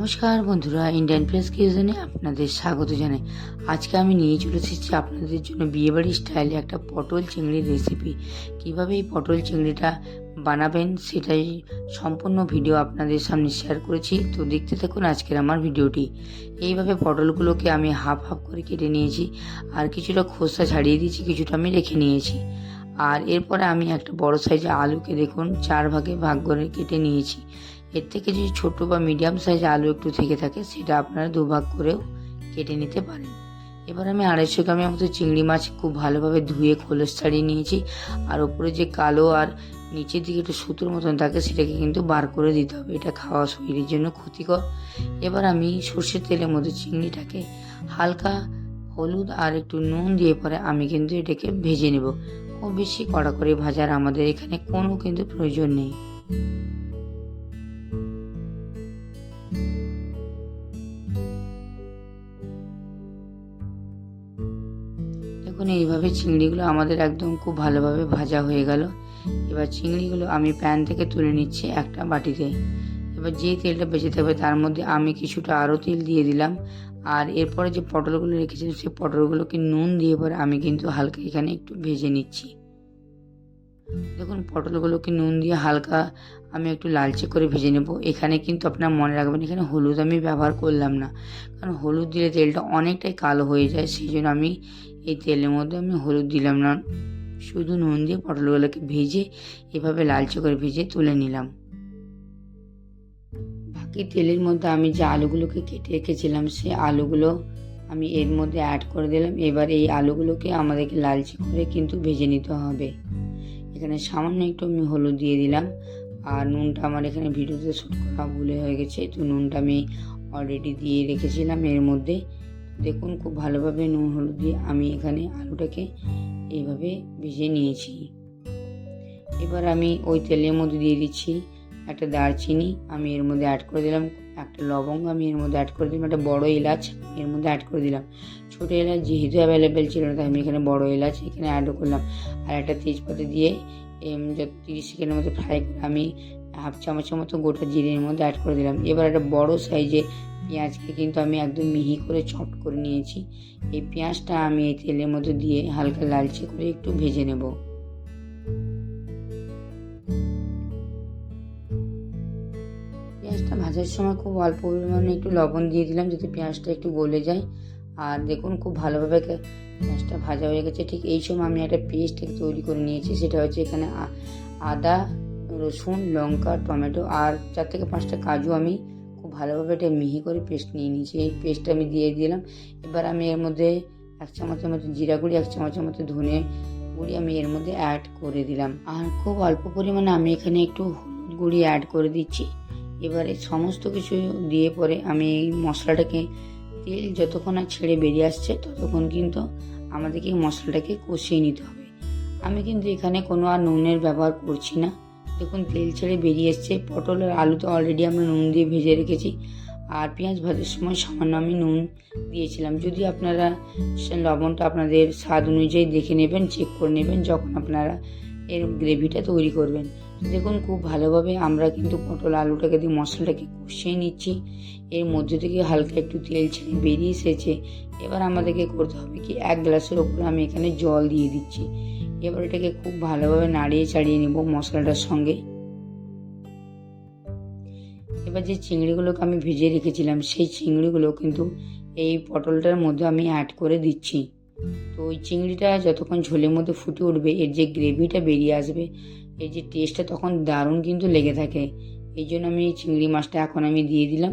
নমস্কার বন্ধুরা Indian press কিউজনে আপনাদের স্বাগত জানাই। আজকে আমি নিয়ে চলে এসেছি আপনাদের জন্য বিয়েবাড়ির স্টাইলে একটা পটল চিংড়ির রেসিপি কীভাবে এই পটল চিংড়িটা বানাবেন সেটাই সম্পূর্ণ ভিডিও আপনাদের সামনে শেয়ার করেছি। তো দেখতে থাকুন আজকের আমার ভিডিওটি এইভাবে পটলগুলোকে আমি হাফ হাফ করে কেটে নিয়েছি আর কিছুটা খোসা ছাড়িয়ে দিয়েছি, কিছুটা আমি রেখে নিয়েছি। আর এরপরে আমি একটা বড় সাইজের আলুকে দেখুন, চার ভাগে ভাগ করে কেটে নিয়েছি। এর থেকে যদি ছোট বা মিডিয়াম সাইজ আলু একটু থেকে থাকে, সেটা আপনারা দুভাগ করেও কেটে নিতে পারেন। এবার আমি আড়াইশো গ্রামের মতো চিংড়ি মাছ খুব ভালোভাবে ধুয়ে খোলস ছাড়িয়ে নিয়েছি। আর ওপরে যে কালো আর নিচের দিকে একটু সুতোর মতন থাকে, সেটাকে কিন্তু বার করে দিতে হবে। এটা খাওয়া শরীরের জন্য ক্ষতিকর। এবার আমি সর্ষের তেলের মধ্যে চিংড়িটাকে হালকা হলুদ আর একটু নুন দিয়ে পরে আমি কিন্তু এটাকে ভেজে নেব। খুব বেশি কড়া করে ভাজার আমাদের এখানে কোনো কিন্তু প্রয়োজন নেই। দেখুন এইভাবে চিংড়িগুলো আমাদের একদম খুব ভালোভাবে ভাজা হয়ে গেল। এবার চিংড়িগুলো আমি প্যান থেকে তুলে নিচ্ছি একটা বাটিতে। এবার যে তেলটা বেঁচে থাকবে তার মধ্যে আমি কিছুটা আরও তেল দিয়ে দিলাম। আর এরপরে যে পটলগুলো রেখেছিলাম, সেই পটলগুলোকে নুন দিয়ে পরে আমি কিন্তু হালকা এখানে একটু ভেজে নিচ্ছি। দেখুন, পটলগুলোকে নুন দিয়ে হালকা আমি একটু লালচে করে ভেজে নেব। এখানে কিন্তু আপনার মনে রাখবেন, এখানে হলুদ আমি ব্যবহার করলাম না। কারণ হলুদ দিলে তেলটা অনেকটাই কালো হয়ে যায় সেই জন্য আমি এই তেলের মধ্যে আমি হলুদ দিলাম না। শুধু নুন দিয়ে পটলগুলোকে ভেজে এভাবে লালচে করে ভেজে তুলে নিলাম। বাকি তেলের মধ্যে আমি যে আলুগুলোকে কেটে রেখেছিলাম সেই আলুগুলো আমি এর মধ্যে অ্যাড করে দিলাম। এবার এই আলুগুলোকে আমাদেরকে লালচে করে কিন্তু ভেজে নিতে হবে। এখানে সামান্য একটু আমি হলুদ দিয়ে দিলাম। আর নুনটা আমার এখানে ভিডিওতে শ্যুট করা ভুলে হয়ে গেছে, তো নুনটা আমি অলরেডি দিয়ে রেখেছিলাম এর মধ্যে। দেখুন, খুব ভালোভাবে নুন হলুদ দিয়ে আমি এখানে আলুটাকে এইভাবে ভেজে নিয়েছি। এবার আমি ওই তেলের মধ্যে দিয়ে দিচ্ছি একটা দারচিনি, আমি এর মধ্যে অ্যাড করে দিলাম একটা লবঙ্গ আমি এর মধ্যে অ্যাড করে দিলাম, একটা বড় এলাচ এর মধ্যে অ্যাড করে দিলাম। ছোটো এলাচ যেহেতু অ্যাভেলেবেল ছিল না, তাই আমি এখানে বড় এলাচ এখানে অ্যাডও করলাম। আর একটা তেজপাতা দিয়ে তিরিশ সেকেন্ডের মতো ফ্রাই করে আমি হাফ চামচের মতো গোটা জিরের মধ্যে অ্যাড করে দিলাম। এবার একটা বড় সাইজে পেঁয়াজকে কিন্তু আমি একদম মিহি করে চপ করে নিয়েছি। এই পেঁয়াজটা আমি এই তেলের মধ্যে দিয়ে হালকা লালচে করে একটু ভেজে নেব। ভাজার সময় খুব অল্প পরিমাণে একটু লবণ দিয়ে দিলাম, যাতে পেঁয়াজটা একটু গলে যায়। আর দেখুন খুব ভালোভাবে পেঁয়াজটা ভাজা হয়ে গেছে। ঠিক এই সময় আমি একটা পেস্ট তৈরি করে নিয়েছি, সেটা হচ্ছে এখানে আদা, রসুন, লঙ্কা, টমেটো আর চার থেকে পাঁচটা কাজু আমি খুব ভালোভাবে এটা মিহি করে পেস্ট নিয়ে নিয়েছি। এই পেস্টটা আমি দিয়ে দিলাম। এবার আমি এর মধ্যে এক চামচের মতো জিরা গুঁড়ি, এক চামচের মতো ধনে গুঁড়ি আমি এর মধ্যে অ্যাড করে দিলাম। আর খুব অল্প পরিমাণে আমি এখানে একটু গুঁড়ি অ্যাড করে দিচ্ছি। এবারে সমস্ত কিছু দিয়ে পরে আমি এই মশলাটাকে তেল যতক্ষণ আর ছেড়ে বেরিয়ে আসছে ততক্ষণ কিন্তু আমাদেরকে মশলাটাকে কষিয়ে নিতে হবে। আমি কিন্তু এখানে কোনো আর নুনের ব্যবহার করছি না। দেখুন, তেল ছেড়ে বেরিয়ে এসছে। পটল আর আলু তো অলরেডি আমরা নুন দিয়ে ভেজে রেখেছি। আর পেঁয়াজ ভাজার সময় সামান্য আমি নুন দিয়েছিলাম। যদি আপনারা লবণটা আপনাদের স্বাদ অনুযায়ী দেখে নেবেন চেক করে নেবেন, যখন আপনারা এর গ্রেভিটা তৈরি করবেন। দেখুন, খুব ভালোভাবে আমরা কিন্তু পটল আলুটাকে দিয়ে মশলাটাকে কষিয়ে নিচ্ছি। এর মধ্যে থেকে হালকা একটু তেল ছেড়ে বেরিয়ে এসেছে। এবার আমাদেরকে করতে হবে কি, এক গ্লাসের ওপরে আমি এখানে জল দিয়ে দিচ্ছি। এবার এটাকে খুব ভালোভাবে নাড়িয়ে চাড়িয়ে নেব মশলাটার সঙ্গে। এবার যে চিংড়িগুলোকে আমি ভেজে রেখেছিলাম, সেই চিংড়িগুলো কিন্তু এই পটলটার মধ্যে আমি অ্যাড করে দিচ্ছি। তো ওই চিংড়িটা যতক্ষণ ঝোলের মধ্যে ফুটে উঠবে, এর যে গ্রেভিটা বেরিয়ে আসবে এর যে টেস্টটা তখন দারুণ কিন্তু লেগে থাকে। এই জন্য আমি এই চিংড়ি মাছটা এখন আমি দিয়ে দিলাম।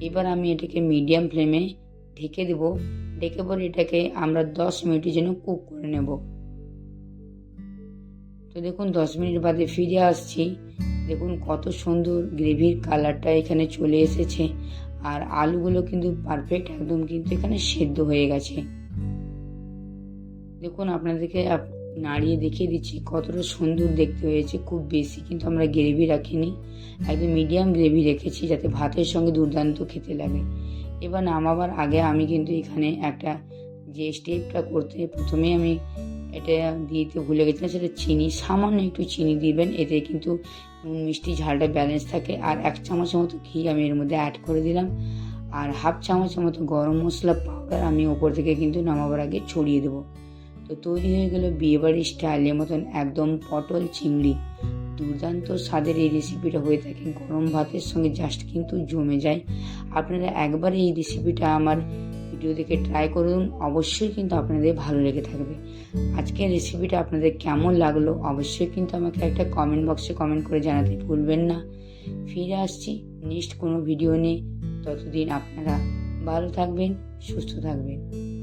এবার আমি এটাকে মিডিয়াম ফ্লেমে ঢেকে দেব। ঢেকে পরে এটাকে আমরা দশ মিনিটের জন্য কুক করে নেব। তো দেখুন, দশ মিনিট বাদে ফিরে আসছি। দেখুন, কত সুন্দর গ্রেভির কালারটা এখানে চলে এসেছে। আর আলুগুলো কিন্তু পারফেক্ট একদম কিন্তু এখানে সেদ্ধ হয়ে গেছে। দেখুন, আপনাদেরকে নাড়িয়ে দেখিয়ে দিচ্ছি, কতটা সুন্দর দেখতে হয়েছে, খুব বেশি কিন্তু আমরা গ্রেভি রাখিনি, একদম মিডিয়াম গ্রেভি রেখেছি যাতে ভাতের সঙ্গে দুর্দান্ত খেতে লাগে। এবার নামাবার আগে আমি কিন্তু এখানে একটা যে স্টেপটা করতে প্রথমে আমি এটা দিতে ভুলে গেছিলাম, সেটা চিনি, সামান্য একটু চিনি দিবেন, এতে কিন্তু নুন, মিষ্টি, ঝালটা ব্যালেন্স থাকে, আর এক চামচের মতো ঘি আমি এর মধ্যে অ্যাড করে দিলাম, আর হাফ চামচের মতো গরম মশলা পাউডার আমি ওপর থেকে কিন্তু নামাবার আগে ছড়িয়ে দেবো। তো তৈরি হয়ে গেল বিয়েবাড়ির স্টাইলের মতন একদম পটল চিংড়ি। দুর্দান্ত স্বাদের এই রেসিপিটা হয়ে থাকে। গরম ভাতের সঙ্গে জাস্ট কিন্তু জমে যায়। আপনারা একবার এই রেসিপিটা আমার ভিডিও দেখে ট্রাই করুন। অবশ্যই কিন্তু আপনাদের ভালো লেগে থাকবে। আজকের রেসিপিটা আপনাদের কেমন লাগল অবশ্যই কিন্তু আমাকে একটা কমেন্ট বক্সে কমেন্ট করে জানাতে ভুলবেন না। ফিরে আসছি নেক্সট কোনো ভিডিও নিয়ে। ততদিন আপনারা ভালো থাকবেন, সুস্থ থাকবেন।